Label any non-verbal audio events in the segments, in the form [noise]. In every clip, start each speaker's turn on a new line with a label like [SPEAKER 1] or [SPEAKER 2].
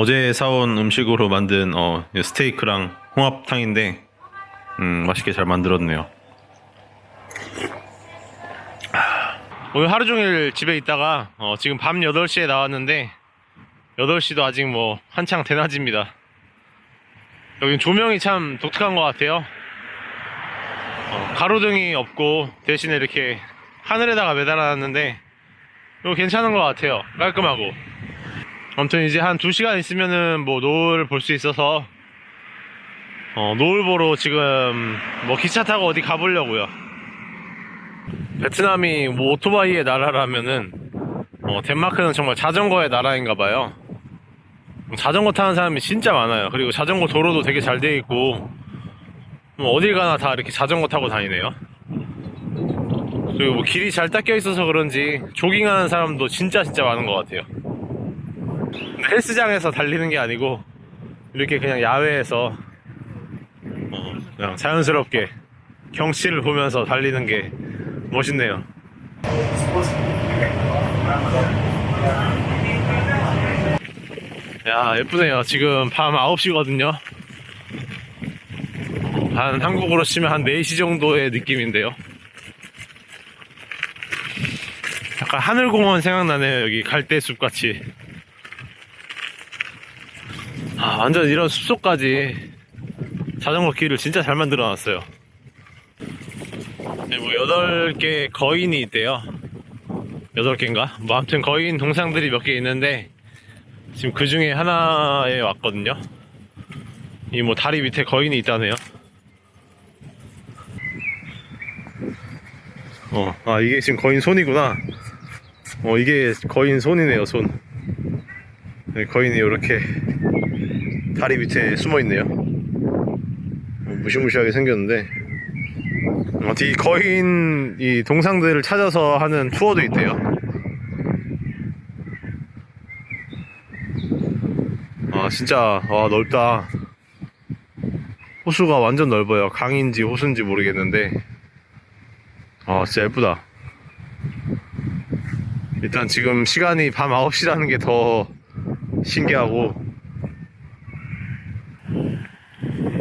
[SPEAKER 1] 어제 사온 음식으로 만든 어, 스테이크랑 홍합탕인데 음, 맛있게 잘 만들었네요. 오늘 하루 종일 집에 있다가 어, 지금 밤 8시에 나왔는데 8시도 아직 뭐 한창 대낮입니다. 여긴 조명이 참 독특한 것 같아요. 어, 가로등이 없고 대신에 이렇게 하늘에다가 매달아놨는데 이거 괜찮은 것 같아요. 깔끔하고. 아무튼 이제 한 2시간 있으면은 뭐 노을 볼 수 있어서 어, 노을 보러 지금 뭐 기차 타고 어디 가보려고요. 베트남이 뭐 오토바이의 나라라면은 어, 덴마크는 정말 자전거의 나라인가 봐요. 자전거 타는 사람이 진짜 많아요. 그리고 자전거 도로도 되게 잘 돼 있고 뭐 어딜 가나 다 이렇게 자전거 타고 다니네요. 그리고 뭐 길이 잘 닦여 있어서 그런지 조깅하는 사람도 진짜 진짜 많은 것 같아요. 근데 헬스장에서 달리는 게 아니고 이렇게 그냥 야외에서 어, 그냥 자연스럽게 경치를 보면서 달리는 게 멋있네요. 야 예쁘네요. 지금 밤 9시거든요. 한 한국으로 치면 한 4시 정도의 느낌인데요. 약간 하늘공원 생각나네요. 여기 갈대숲 같이. 아, 완전 이런 숲속까지 자전거 길을 진짜 잘 만들어 놨어요. 네, 뭐 8개 거인이 있대요. 8개인가? 뭐 아무튼 거인 동상들이 몇 개 있는데 지금 그 중에 하나에 왔거든요. 이 뭐 다리 밑에 거인이 있다네요. 어, 아 이게 지금 거인 손이구나. 어, 이게 거인 손이네요, 손. 네, 거인이 이렇게 다리 밑에 숨어 있네요. 어, 무시무시하게 생겼는데. 어, 이 거인 이 동상들을 찾아서 하는 투어도 있대요. 아, 진짜, 와, 넓다. 호수가 완전 넓어요. 강인지 호수인지 모르겠는데. 아, 진짜 예쁘다. 일단 지금 시간이 밤 9시라는 게 더 신기하고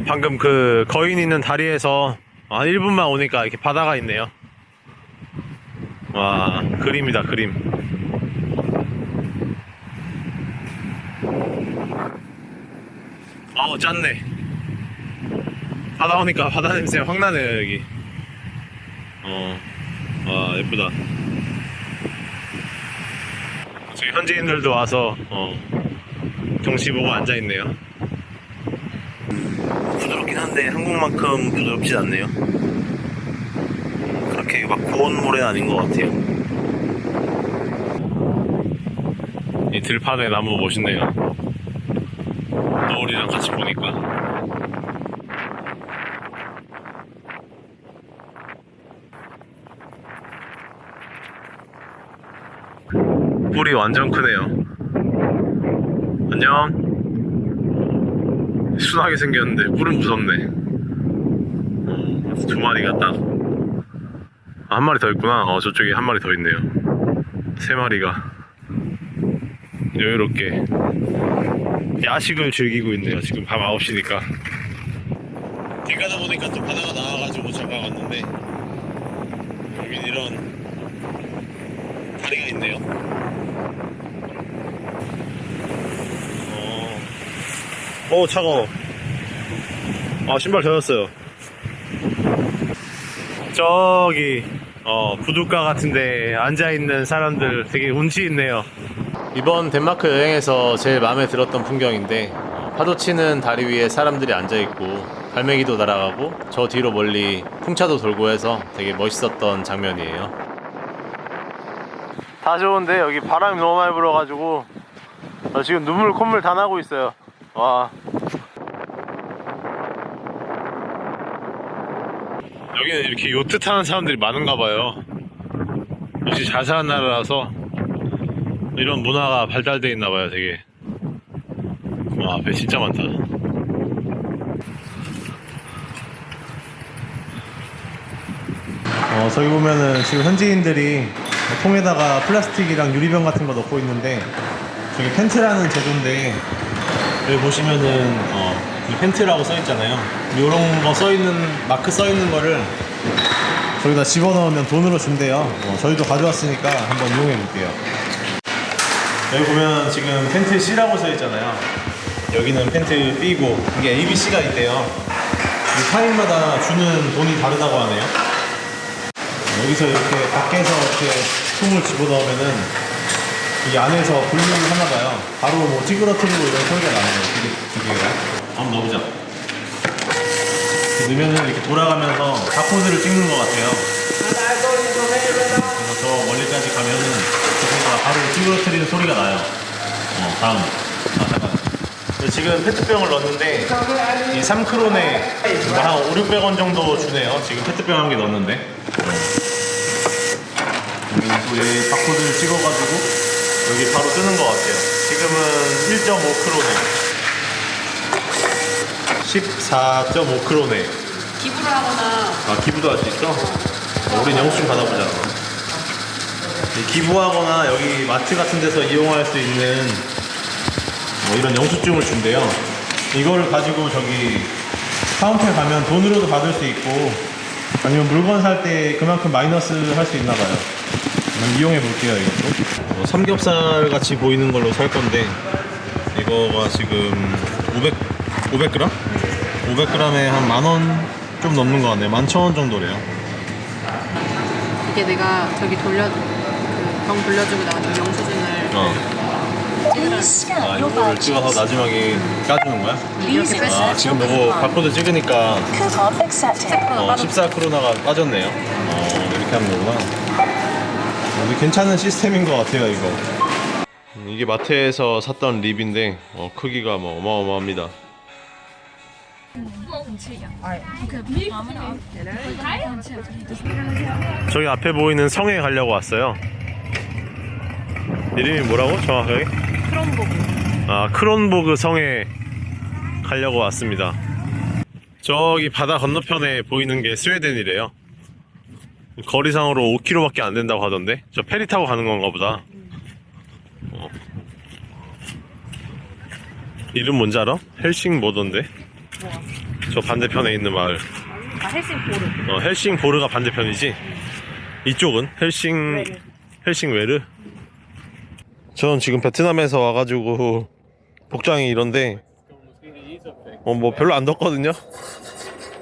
[SPEAKER 1] 방금 그 거인 있는 다리에서 한 1분만 오니까 이렇게 바다가 있네요. 와 그림이다 그림. 아우 짠네. 바다 오니까 바다 냄새 확 나네요 여기. 어 와 예쁘다. 저기 현지인들도 와서 어, 경치 보고 앉아 있네요. 부드럽긴 한데 한국만큼 부드럽진 않네요. 그렇게 막 고운 모래는 아닌 것 같아요. 이 들판의 나무 멋있네요. 노을이랑 같이 보니까. 뿔이 완전 크네요. 안녕. 순하게 생겼는데 뿔은 무섭네. 어, 두 마리가 딱. 아, 한 마리 더 있구나. 어, 저쪽에 한 마리 더 있네요. 세 마리가. 여유롭게 야식을 즐기고 있네요. 지금 밤 9시니까. 길 가다 보니까 또 바다가 나와가지고 잠깐 왔는데, 여긴 이런 다리가 있네요. 어, 어 차가워. 아, 신발 젖었어요. 저기, 어, 부둣가 같은데 앉아있는 사람들 되게 운치 있네요. 이번 덴마크 여행에서 제일 마음에 들었던 풍경인데, 파도 치는 다리 위에 사람들이 앉아있고, 갈매기도 날아가고, 저 뒤로 멀리 풍차도 돌고 해서 되게 멋있었던 장면이에요. 다 좋은데, 여기 바람이 너무 많이 불어가지고, 저 지금 눈물 콧물 다 나고 있어요. 와. 여기는 이렇게 요트 타는 사람들이 많은가 봐요. 역시 잘 사는 나라라서 이런 문화가 발달돼 있나 봐요, 되게. 와, 배 진짜 많다.
[SPEAKER 2] 어, 저기 보면은 지금 현지인들이 통에다가 플라스틱이랑 유리병 같은 거 넣고 있는데
[SPEAKER 1] 저기 펜트라는 제도인데 여기 보시면은 어, 이 펜트라고 써 있잖아요. 이런 거 써 있는 마크 써 있는 거를 저기다 집어넣으면 돈으로 준대요. 어, 저희도 가져왔으니까 한번 이용해 볼게요. 여기 보면 지금 펜트 C라고 써 있잖아요. 여기는 펜트 B고 이게 A, B, C가 있대요. 이 타임마다 주는 돈이 다르다고 하네요. 여기서 이렇게 밖에서 이렇게 통을 집어넣으면은 이 안에서 분리를 하나 봐요. 바로 뭐 찌그러뜨리고 이런 소리가 나네요. 기계, 기계가. 한번 넣어보자. 넣으면은 이렇게 돌아가면서 바코드를 찍는 것 같아요. 그래서 저 멀리까지 가면은 기계가 바로 찌그러뜨리는 소리가 나요. 어, 다음. 아, 잠깐. 네, 지금 페트병을 넣었는데 이 3크론에 뭐한 5, 600원 정도 주네요. 지금 페트병 한 개 넣었는데. 여기 또얘 바코드를 찍어가지고 여기 바로 뜨는 것 같아요. 지금은 1.5크로네. 14.5크로네.
[SPEAKER 2] 기부를 하거나
[SPEAKER 1] 아 기부도 할 수 있어? 어, 우린 영수증 받아보자. 이 기부하거나 여기 마트 같은 데서 이용할 수 있는 뭐 이런 영수증을 준대요. 이거를 가지고 저기 카운터에 가면 돈으로도 받을 수 있고 아니면 물건 살 때 그만큼 마이너스 할 수 있나 봐요. 한번 이용해 볼게요 이것도. 어, 삼겹살 같이 보이는 걸로 살 건데 이거가 지금 500 500g? 500g에 한 만원 좀 넘는 것 같네요. 11,000원 정도래요.
[SPEAKER 2] 이게 내가 저기 돌려 그병 돌려주고 나가는 영수증을
[SPEAKER 1] 어.
[SPEAKER 2] 찍으라
[SPEAKER 1] 아, 이거를 찍어서 마지막에 까주는 거야?
[SPEAKER 2] 이렇게 뺐어
[SPEAKER 1] 아, 지금 이거 바코드 찍으니까
[SPEAKER 3] Coupon accepted.
[SPEAKER 1] 어, 14크로나가 빠졌네요. 어, 이렇게 하는 거구나. 어, 근데 괜찮은 시스템인 것 같아요, 이거. 음, 이게 마트에서 샀던 립인데, 어, 크기가 뭐 어마어마합니다. 저기 앞에 보이는 성에 가려고 왔어요. 이름이 뭐라고? 정확하게?
[SPEAKER 2] 크롬보그
[SPEAKER 1] 아, 크론보그 성에 가려고 왔습니다. 저기 바다 건너편에 보이는 게 스웨덴이래요. 거리상으로 5km밖에 안 된다고 하던데. 저 페리 타고 가는 건가 보다. 이름 뭔지 알아? 헬싱 뭐던데? 저 반대편에 있는 마을.
[SPEAKER 2] 아 헬싱 보르
[SPEAKER 1] 어, 헬싱 보르가 반대편이지. 이쪽은 헬싱 헬싱 웨르. 저는 지금 베트남에서 와가지고 복장이 이런데 어 뭐 별로 안 덥거든요.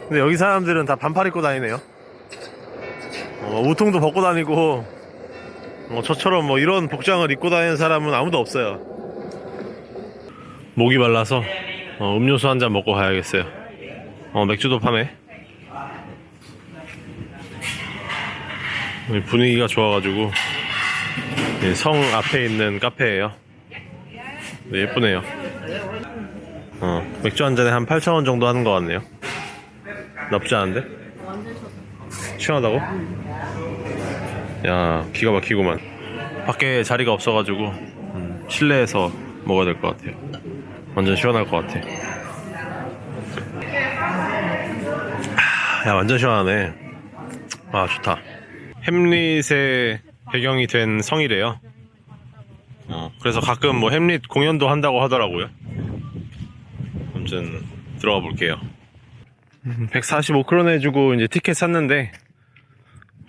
[SPEAKER 1] 근데 여기 사람들은 다 반팔 입고 다니네요. 어, 우통도 벗고 다니고 어, 저처럼 뭐 이런 복장을 입고 다니는 사람은 아무도 없어요. 목이 말라서 어, 음료수 한 잔 먹고 가야겠어요. 어, 맥주도 파네. 분위기가 좋아가지고 예, 성 앞에 있는 카페예요. 네, 예쁘네요. 어, 맥주 한 잔에 한 8,000원 정도 하는 것 같네요. 나쁘지 않은데? 시원하다고? 야, 기가 막히구만. 밖에 자리가 없어가지고 음, 실내에서 먹어야 될 것 같아요. 완전 시원할 것 같아. 아, 야, 완전 시원하네. 아, 좋다. 햄릿의 배경이 된 성이래요. 어, 그래서 가끔 뭐 햄릿 공연도 한다고 하더라고요. 아무튼 들어가 볼게요. 145크론 해주고 이제 티켓 샀는데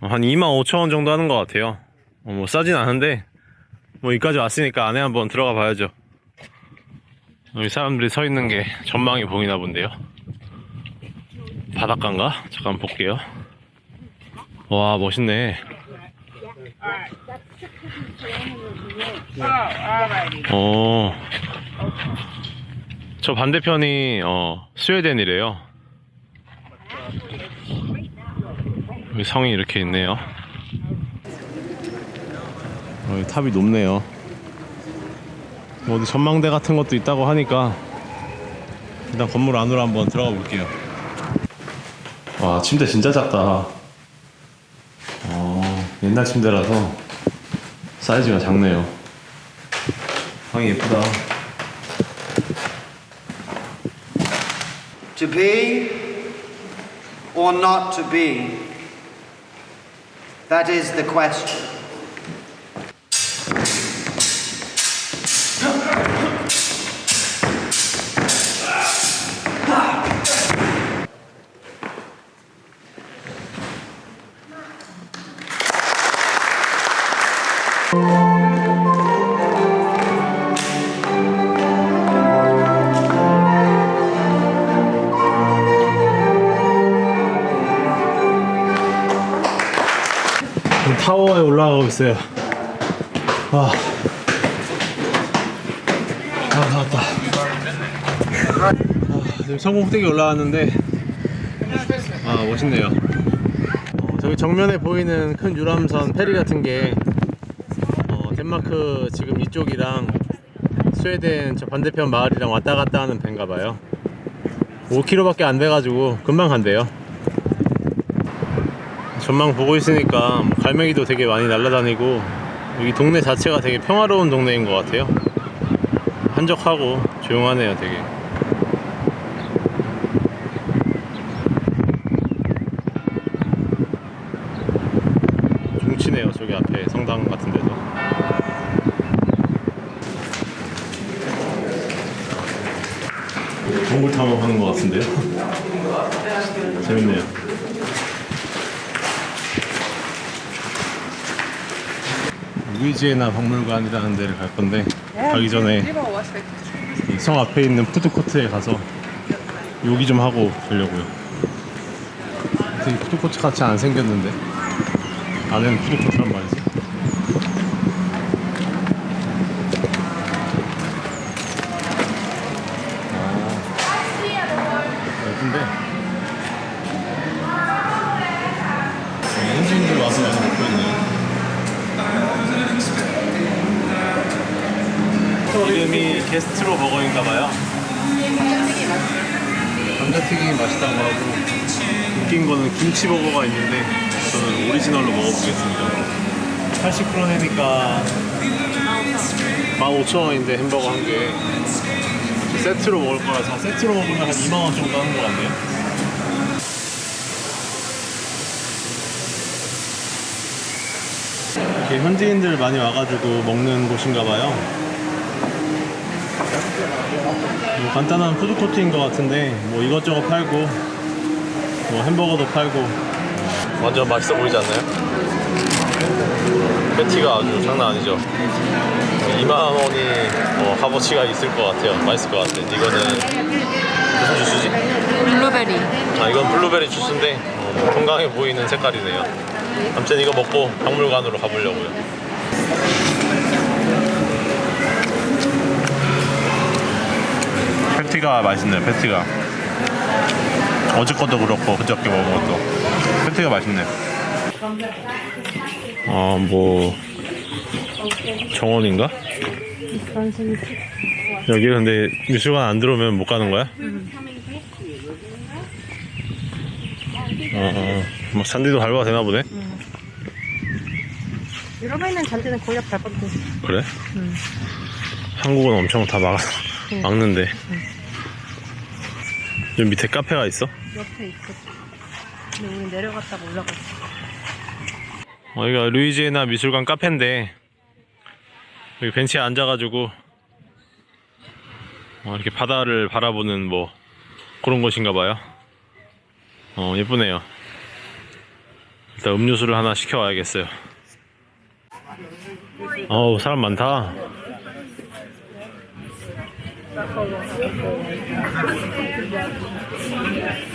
[SPEAKER 1] 어, 한 25,000원 정도 하는 것 같아요. 어, 뭐 싸진 않은데 뭐 여기까지 왔으니까 안에 한번 들어가 봐야죠. 여기 사람들이 서 있는 게 전망이 보이나 본데요. 바닷가인가? 잠깐 볼게요. 와 멋있네. 어. 저 반대편이 어 스웨덴이래요. 여기 성이 이렇게 있네요. 여기 탑이 높네요. 뭐 어디 전망대 같은 것도 있다고 하니까 일단 건물 안으로 한번 들어가 볼게요. 와 침대 진짜 작다. 어, 옛날 침대라서 사이즈가 작네요. 방이 예쁘다.
[SPEAKER 4] To be or not to be? That is the question.
[SPEAKER 1] 올라가고 있어요. 와. 아, 나왔다. 아, 지금 성공 꼭대기 올라왔는데, 아, 멋있네요. 어, 저기 정면에 보이는 큰 유람선 페리 같은 게, 어, 덴마크 지금 이쪽이랑 스웨덴 저 반대편 마을이랑 왔다 갔다 하는 배인가 봐요. 5km밖에 안 돼가지고 금방 간대요. 전망 보고 있으니까 갈매기도 되게 많이 날아다니고 여기 동네 자체가 되게 평화로운 동네인 것 같아요. 한적하고 조용하네요, 되게. 중치네요, 저기 앞에 성당 같은 데도. 동굴 탐험하는 것 같은데요? [laughs] 재밌네요. 루이지애나 박물관이라는 데를 갈 건데 가기 전에 이성 앞에 있는 푸드코트에 가서 요기 좀 하고 가려고요. 되게 푸드코트 같이 안 생겼는데 안에는 푸드코트란 김치 버거가 있는데 저는 오리지널로 먹어보겠습니다. 80kg이니까 15,000원인데 햄버거 한 개. 세트로 먹을 거라서 세트로 먹으면 한 2만 원 정도 하는 것 같네요. 이렇게 현지인들 많이 와가지고 먹는 곳인가 봐요. 뭐 간단한 푸드코트인 것 같은데 뭐 이것저것 팔고 뭐 햄버거도 팔고 완전 맛있어 보이지 않나요? 패티가 아주 장난 아니죠. 2만 원이 뭐 값어치가 있을 것 같아요. 맛있을 것 같아. 이거는 무슨 주스지?
[SPEAKER 2] 블루베리.
[SPEAKER 1] 아 이건 블루베리 주스인데 어, 뭐 건강해 보이는 색깔이네요. 아무튼 이거 먹고 박물관으로 가보려고요. 패티가 맛있네요. 패티가 어제 것도 그렇고 그저께 먹은 것도 패티가 맛있네요. 아뭐 정원인가? 여기 근데 미술관 안 들어오면 못 가는 거야? 어, 어. 뭐 잔디도 밟아도 되나 보네?
[SPEAKER 2] 유럽에 있는 잔디는 거의 다 밟아도 돼.
[SPEAKER 1] 그래? 한국은 엄청 다 막, 막는데. 여기 밑에 카페가 있어?
[SPEAKER 2] 옆에 있어. 근데 우리 내려갔다가 올라갔어.
[SPEAKER 1] 어, 여기가 루이지애나 미술관 카페인데, 여기 벤치에 앉아가지고, 어, 이렇게 바다를 바라보는 뭐, 그런 곳인가 봐요. 어, 예쁘네요. 일단 음료수를 하나 시켜와야겠어요. 어우, 사람 많다.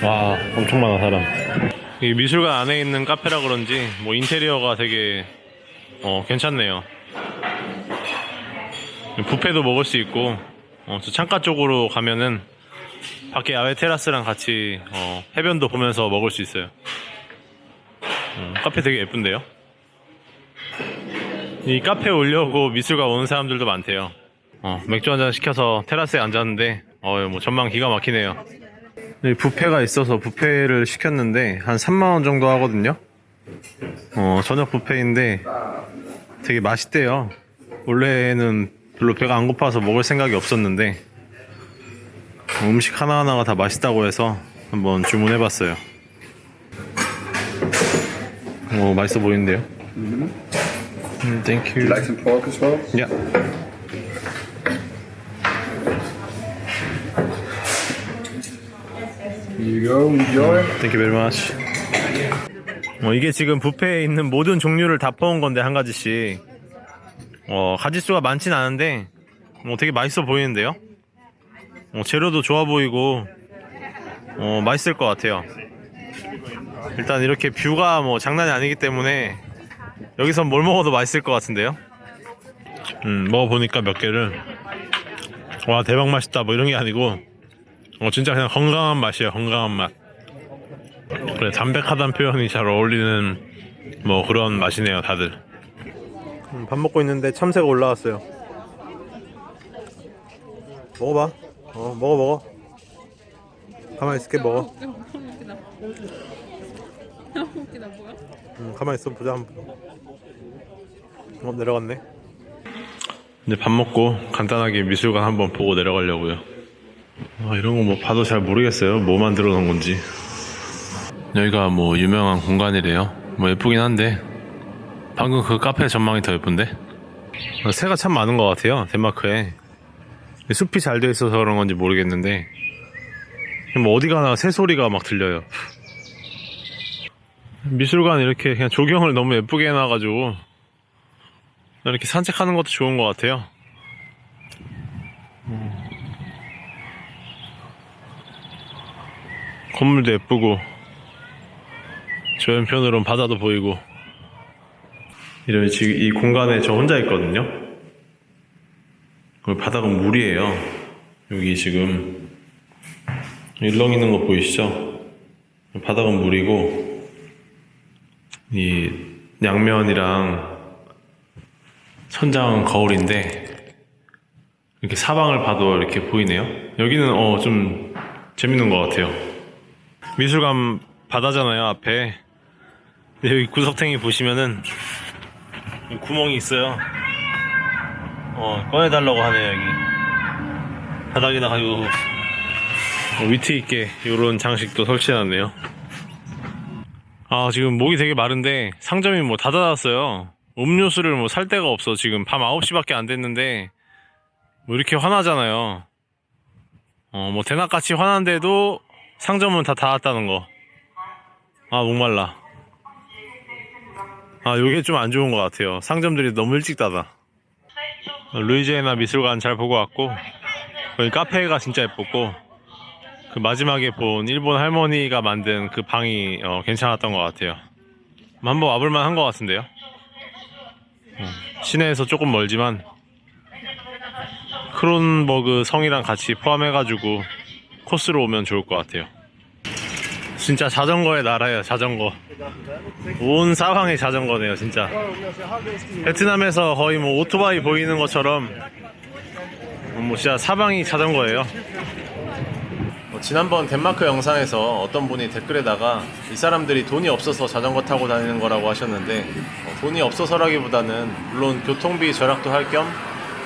[SPEAKER 1] 와, 엄청 많아, 사람. 이 미술관 안에 있는 카페라 그런지 뭐 인테리어가 되게 어 괜찮네요. 뷔페도 먹을 수 있고 어, 저 창가 쪽으로 가면은 밖에 야외 테라스랑 같이 어, 해변도 보면서 먹을 수 있어요. 어, 카페 되게 예쁜데요. 이 카페 오려고 미술관 오는 사람들도 많대요. 어, 맥주 한 잔 시켜서 테라스에 앉았는데 어, 뭐 전망 기가 막히네요. 여기 뷔페가 있어서 뷔페를 시켰는데 한 3만원 정도 하거든요. 어 저녁 뷔페인데 되게 맛있대요. 원래는 별로 배가 안 고파서 먹을 생각이 없었는데 음식 하나하나가 다 맛있다고 해서 한번 주문해 봤어요. 오 맛있어 보이는데요? 음, thank you.
[SPEAKER 3] Like some pork as well?
[SPEAKER 1] Yeah.
[SPEAKER 3] You go.
[SPEAKER 1] Thank you very much. 어, 이게 지금 뷔페에 있는 모든 종류를 다 퍼온 건데 한 가지씩. 어, 가짓수가 많진 않은데 어, 되게 맛있어 보이는데요. 어, 재료도 좋아 보이고 어, 맛있을 것 같아요. 일단 이렇게 뷰가 뭐 장난이 아니기 때문에 여기서 뭘 먹어도 맛있을 것 같은데요? 음, 먹어보니까 몇 개를 와 대박 맛있다 뭐 이런 게 아니고 어 진짜 그냥 건강한 맛이에요 건강한 맛. 그래 담백하다는 표현이 잘 어울리는 뭐 그런 맛이네요 다들. 음, 밥 먹고 있는데 참새가 올라왔어요. 먹어봐. 어 먹어 먹어. 가만히 있을게 먹어. [laughs]
[SPEAKER 2] 웃기다. 웃기다 뭐야?
[SPEAKER 1] 음, 가만히 있어 보자 한번. 어 내려갔네. 이제 밥 먹고 간단하게 미술관 한번 보고 내려가려고요 아, 이런 거 뭐 봐도 잘 모르겠어요. 뭐 만들어 놓은 건지. 여기가 뭐 유명한 공간이래요. 뭐 예쁘긴 한데. 방금 그 카페 전망이 더 예쁜데? 어, 새가 참 많은 것 같아요 덴마크에. 숲이 잘 돼 있어서 그런 건지 모르겠는데. 뭐 어디 가나 새 소리가 막 들려요. 미술관 이렇게 그냥 조경을 너무 예쁘게 해놔가지고 이렇게 산책하는 것도 좋은 것 같아요. 건물도 예쁘고 저 왼편으로는 바다도 보이고 이런 지금 이 공간에 저 혼자 있거든요. 그 바닥은 물이에요. 여기 지금 일렁 있는 거 보이시죠? 바닥은 물이고 이 양면이랑 천장은 거울인데 이렇게 사방을 봐도 이렇게 보이네요. 여기는 어 좀 재밌는 것 같아요. 미술관 바다잖아요 앞에. 여기 구석탱이 보시면은 구멍이 있어요. 어 꺼내달라고 하네요 여기. 바닥에다가 이거 어, 위트 있게 이런 장식도 설치해놨네요. 아, 지금 목이 되게 마른데 상점이 뭐 다 닫았어요. 음료수를 뭐 살 데가 없어. 지금 밤 9시밖에 안 됐는데 뭐 이렇게 화나잖아요. 어, 뭐 대낮같이 화난데도 상점은 다 닫았다는 거. 아, 목말라. 아, 요게 좀 안 좋은 것 같아요. 상점들이 너무 일찍 닫아. 어, 루이지애나 미술관 잘 보고 왔고, 거기 카페가 진짜 예뻤고, 그 마지막에 본 일본 할머니가 만든 그 방이 어, 괜찮았던 것 같아요. 한번 와볼만 한 것 같은데요. 음, 시내에서 조금 멀지만 크론버그 성이랑 같이 포함해가지고 코스로 오면 좋을 것 같아요. 진짜 자전거의 나라예요, 자전거. 온 사방이 자전거네요, 진짜. 베트남에서 거의 뭐 오토바이 보이는 것처럼 뭐 진짜 사방이 자전거예요. 뭐 지난번 덴마크 영상에서 어떤 분이 댓글에다가 이 사람들이 돈이 없어서 자전거 타고 다니는 거라고 하셨는데 어, 돈이 없어서라기보다는 물론 교통비 절약도 할 겸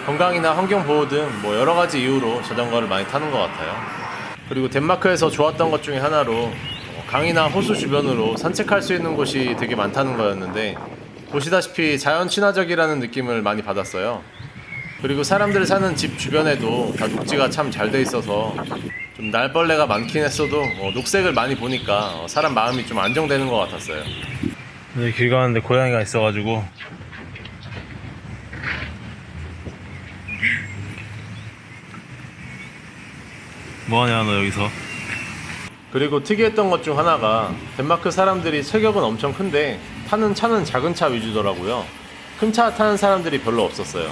[SPEAKER 1] 건강이나 환경 보호 등 뭐 여러 가지 이유로 자전거를 많이 타는 것 같아요. 그리고 덴마크에서 좋았던 것 중에 하나로 어, 강이나 호수 주변으로 산책할 수 있는 곳이 되게 많다는 거였는데 보시다시피 자연 친화적이라는 느낌을 많이 받았어요. 그리고 사람들 사는 집 주변에도 다 녹지가 참 잘 돼 있어서 좀 날벌레가 많긴 했어도 어, 녹색을 많이 보니까 어, 사람 마음이 좀 안정되는 것 같았어요. 네, 길 가는데 고양이가 있어가지고 뭐하냐 너 여기서 그리고 특이했던 것 중 하나가 덴마크 사람들이 체격은 엄청 큰데 타는 차는 작은 차 위주더라고요. 큰 차 타는 사람들이 별로 없었어요.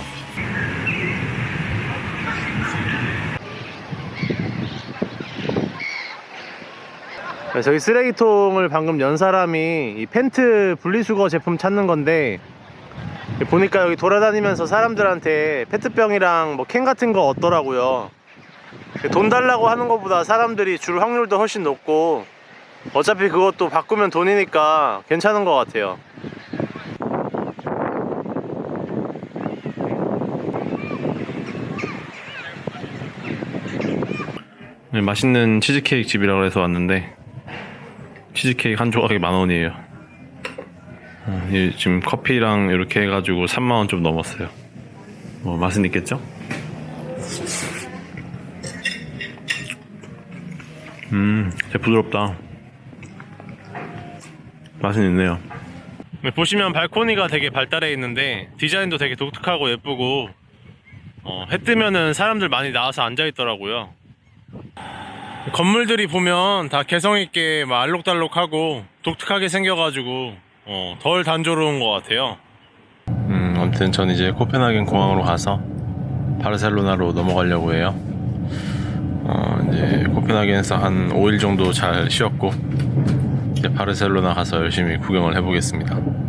[SPEAKER 1] 네, 저기 쓰레기통을 방금 연 사람이 이 펜트 분리수거 제품 찾는 건데 보니까 여기 돌아다니면서 사람들한테 페트병이랑 뭐 캔 같은 거 얻더라고요. 돈 달라고 하는 것보다 사람들이 줄 확률도 훨씬 높고 어차피 그것도 바꾸면 돈이니까 괜찮은 것 같아요. 네, 맛있는 치즈케이크 집이라고 해서 왔는데 치즈케이크 한 조각에 만 원이에요. 어, 이 지금 커피랑 이렇게 해가지고 3만 원 좀 넘었어요. 뭐 맛은 있겠죠? 음, 되게 부드럽다. 맛은 있네요. 네, 보시면 발코니가 되게 발달해 있는데 디자인도 되게 독특하고 예쁘고 어, 해 뜨면은 사람들 많이 나와서 앉아 있더라고요. 건물들이 보면 다 개성 있게 막 알록달록하고 독특하게 생겨가지고 어, 덜 단조로운 것 같아요. 음, 아무튼 전 이제 코펜하겐 공항으로 가서 바르셀로나로 넘어가려고 해요. 어, 이제 코펜하겐에서 한 5일 정도 잘 쉬었고 이제 바르셀로나 가서 열심히 구경을 해보겠습니다.